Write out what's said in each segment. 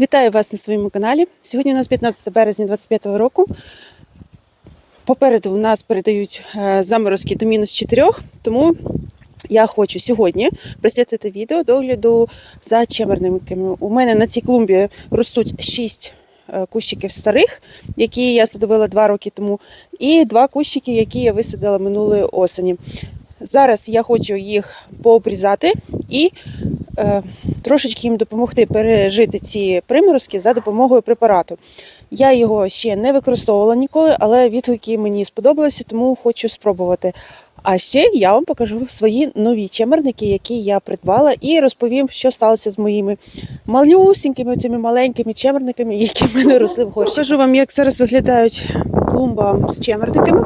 Вітаю вас на своєму каналі. Сьогодні у нас 15 березня 2025 року. Попереду в нас передають е, заморозки до мінус 4, тому я хочу сьогодні присвятити відео догляду за чемерниками. У мене на цій клумбі ростуть 6 кущиків старих, які я садовила 2 роки тому, і 2 кущики, які я висадила минулої осені. Зараз я хочу їх пообрізати і е, трошечки їм допомогти пережити ці приморозки за допомогою препарату. Я його ще не використовувала ніколи, але відгуки мені сподобалися, тому хочу спробувати. А ще я вам покажу свої нові чемерники, які я придбала, і розповім, що сталося з моїми малюсінькими, цими маленькими чемерниками, які в мене росли в горщі. Покажу вам, як зараз виглядають клумба з чемерниками.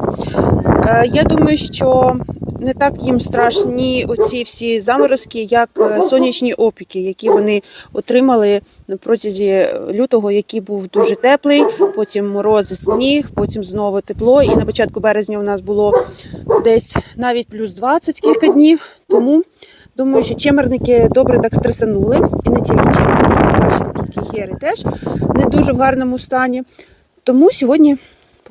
Е, Я думаю, що не так їм страшні оці всі заморозки, як е, сонячні опіки, які вони отримали на протязі лютого, який був дуже теплий, потім морози, сніг, потім знову тепло. І на початку березня у нас було десь навіть плюс 20 кілька днів. Тому думаю, що чемерники добре так стресанули. І не тільки чемерники, бачите, тут кігери теж не дуже в гарному стані. Тому сьогодні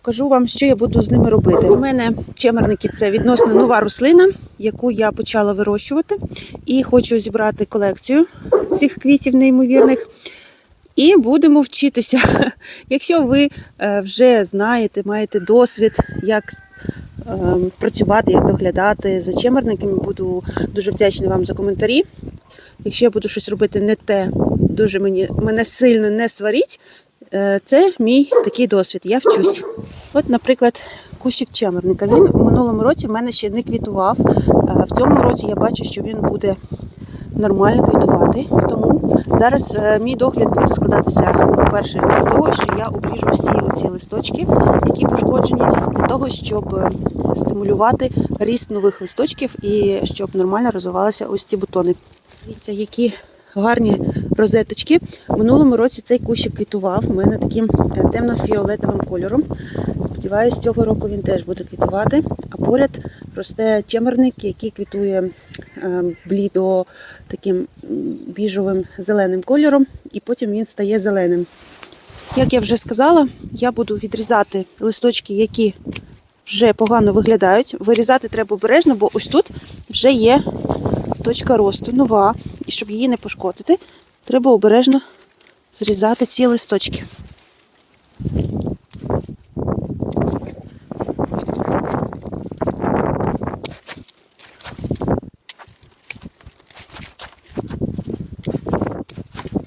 покажу вам, що я буду з ними робити. У мене чемерники це відносно нова рослина, яку я почала вирощувати, і хочу зібрати колекцію цих квітів неймовірних. І будемо вчитися. Якщо ви е, вже знаєте, маєте досвід, як е, працювати, як доглядати за чемерниками, буду дуже вдячна вам за коментарі. Якщо я буду щось робити не те, дуже мені мене сильно не сваріть. Е, Це мій такий досвід. Я вчусь. От, наприклад, кущик чемерника. Він у минулому році в мене ще не квітував. В цьому році я бачу, що він буде нормально квітувати. Тому зараз е, мій догляд буде складатися, по-перше, з того, що я обріжу всі оці листочки, які пошкоджені, для того, щоб е, стимулювати ріст нових листочків і щоб нормально розвивалися ось ці бутони. Дивіться, які гарні розеточки. В минулому році цей кущик квітував. У мене таким е, темно-фіолетовим кольором. Сподіваюсь, цього року він теж буде квітувати. А поряд росте чемерник, який квітує е, блідо таким біжовим зеленим кольором, і потім він стає зеленим. Як я вже сказала, я буду відрізати листочки, які вже погано виглядають. Вирізати треба обережно, бо ось тут вже є точка росту нова. І щоб її не пошкодити, треба обережно зрізати ці листочки.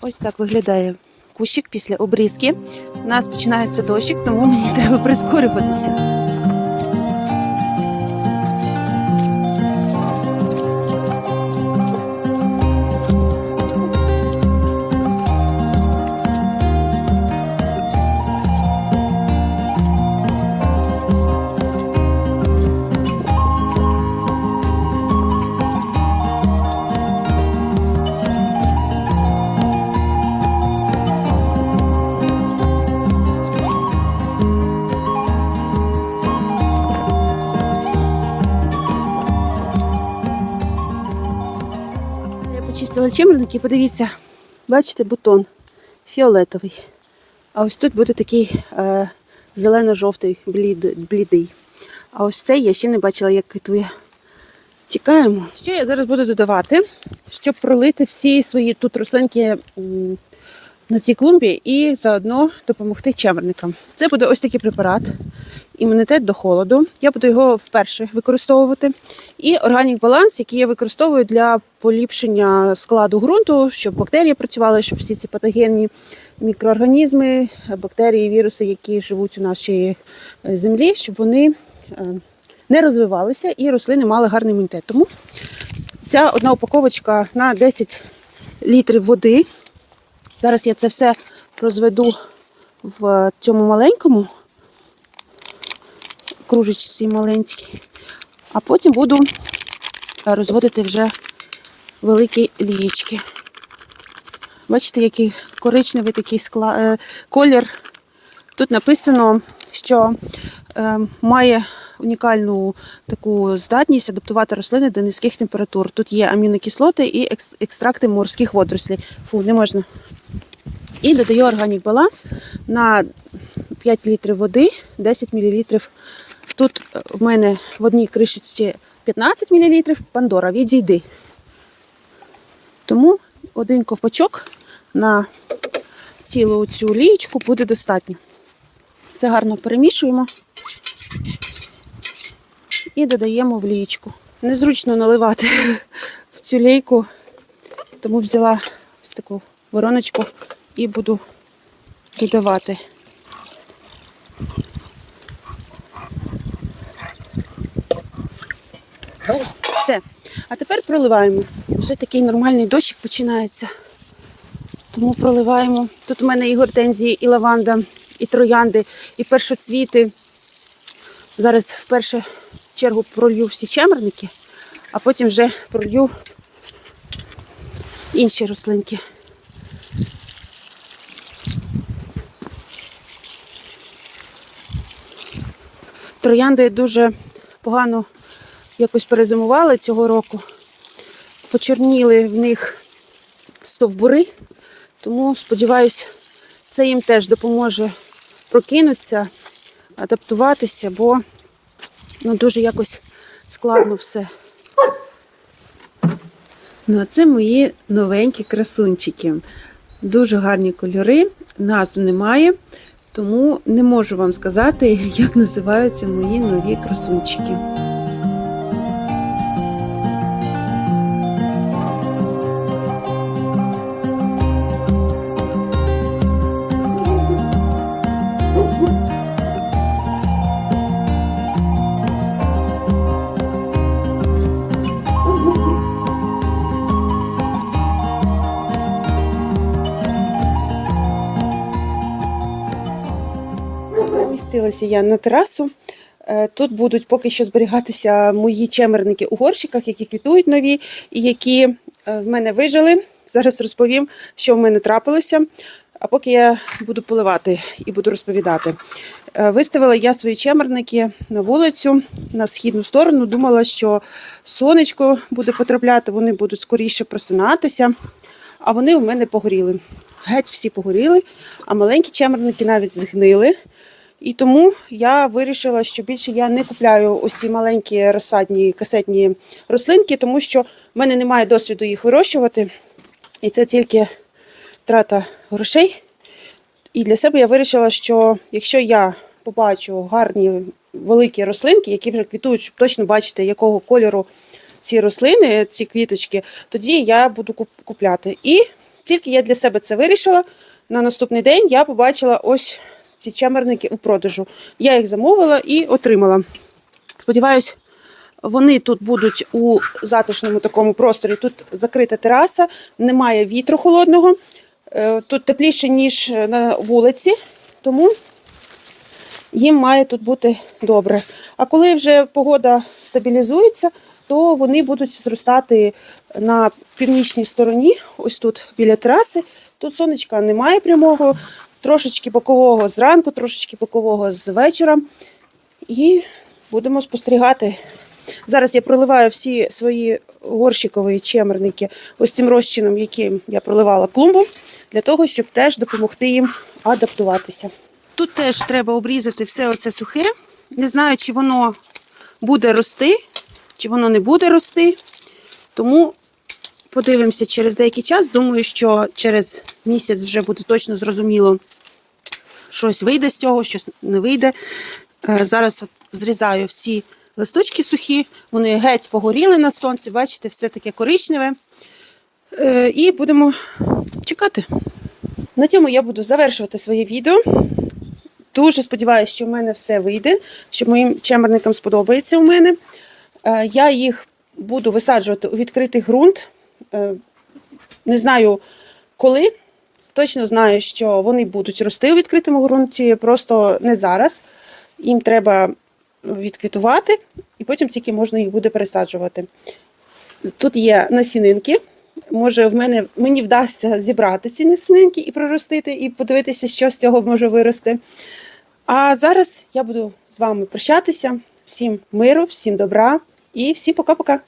Ось так виглядає кущик після обрізки. У нас починається дощик, тому мені треба прискорюватися. Почистила чимерники, подивіться, бачите, бутон фіолетовий. А ось тут буде такий е, зелено-жовтий блід, блідий. А ось цей я ще не бачила, як квітує. Чекаємо. Що я зараз буду додавати, щоб пролити всі свої тут рослинки на цій клумбі і заодно допомогти чемерникам. Це буде ось такий препарат, імунітет до холоду. Я буду його вперше використовувати. І органік баланс, який я використовую для поліпшення складу ґрунту, щоб бактерії працювали, щоб всі ці патогенні мікроорганізми, бактерії, віруси, які живуть у нашій е, землі, щоб вони е, не розвивалися і рослини мали гарний імунітет. Тому ця одна упаковочка на 10 літрів води. Зараз я це все розведу в цьому маленькому кружечці маленькій, а потім буду розводити вже великі лієчки. Бачите, який коричневий такий скла... е, колір. Тут написано, що е, має унікальну таку здатність адаптувати рослини до низьких температур. Тут є амінокислоти і екстракти морських водорослей. Фу, не можна. І додаю органік баланс на 5 літрів води, 10 мл. Тут е, в мене в одній кришечці 15 мл, Пандора, відійди. Тому один ковпачок на цілу цю лієчку буде достатньо. Все гарно перемішуємо і додаємо в лієчку. Незручно наливати в цю лейку, тому взяла ось таку вороночку і буду додавати. Все. А тепер проливаємо. Вже такий нормальний дощик починається. Тому проливаємо. Тут у мене і гортензії, і лаванда, і троянди, і першоцвіти. Зараз в першу чергу пролью всі чемерники, а потім вже пролью інші рослинки. Троянди дуже погано якось перезимували цього року. Почорніли в них стовбури, тому сподіваюся, це їм теж допоможе прокинутися, адаптуватися, бо ну, дуже якось складно все. Ну, а це мої новенькі красунчики. Дуже гарні кольори, назв немає, тому не можу вам сказати, як називаються мої нові красунчики. Перемістилася я на терасу. Е, Тут будуть поки що зберігатися мої чемерники у горщиках, які квітують нові і які е, в мене вижили. Зараз розповім, що в мене трапилося. А поки я буду поливати і буду розповідати. Е, Виставила я свої чемерники на вулицю на східну сторону. Думала, що сонечко буде потрапляти, вони будуть скоріше просинатися. А вони у мене погоріли. Геть всі погоріли, а маленькі чемерники навіть згнили. І тому я вирішила, що більше я не купляю ось ці маленькі розсадні касетні рослинки, тому що в мене немає досвіду їх вирощувати. І це тільки трата грошей. І для себе я вирішила, що якщо я побачу гарні великі рослинки, які вже квітують, щоб точно бачити, якого кольору ці рослини, ці квіточки, тоді я буду купляти. І тільки я для себе це вирішила. На наступний день я побачила ось ці чемерники у продажу. Я їх замовила і отримала. Сподіваюсь, вони тут будуть у затишному такому просторі. Тут закрита тераса, немає вітру холодного. Е, Тут тепліше, ніж на вулиці, тому їм має тут бути добре. А коли вже погода стабілізується, то вони будуть зростати на північній стороні, ось тут біля траси. Тут сонечка немає прямого, трошечки бокового зранку, трошечки бокового з вечора. І будемо спостерігати. Зараз я проливаю всі свої горщикові чемерники ось цим розчином, яким я проливала клумбу, для того, щоб теж допомогти їм адаптуватися. Тут теж треба обрізати все оце сухе. Не знаю, чи воно буде рости, чи воно не буде рости. Тому подивимося через деякий час. Думаю, що через місяць вже буде точно зрозуміло, щось вийде з цього, щось не вийде. Е, Зараз зрізаю всі листочки сухі, вони геть погоріли на сонці, бачите, все таке коричневе. Е, І будемо чекати. На цьому я буду завершувати своє відео. Дуже сподіваюся, що в мене все вийде, що моїм чемерникам сподобається у мене. Е, Я їх буду висаджувати у відкритий ґрунт. Не знаю коли. Точно знаю, що вони будуть рости у відкритому ґрунті, просто не зараз. Їм треба відквітувати, і потім тільки можна їх буде пересаджувати. Тут є насінинки. Може, в мене мені вдасться зібрати ці насінинки і проростити, і подивитися, що з цього може вирости. А зараз я буду з вами прощатися. Всім миру, всім добра і всім пока-пока.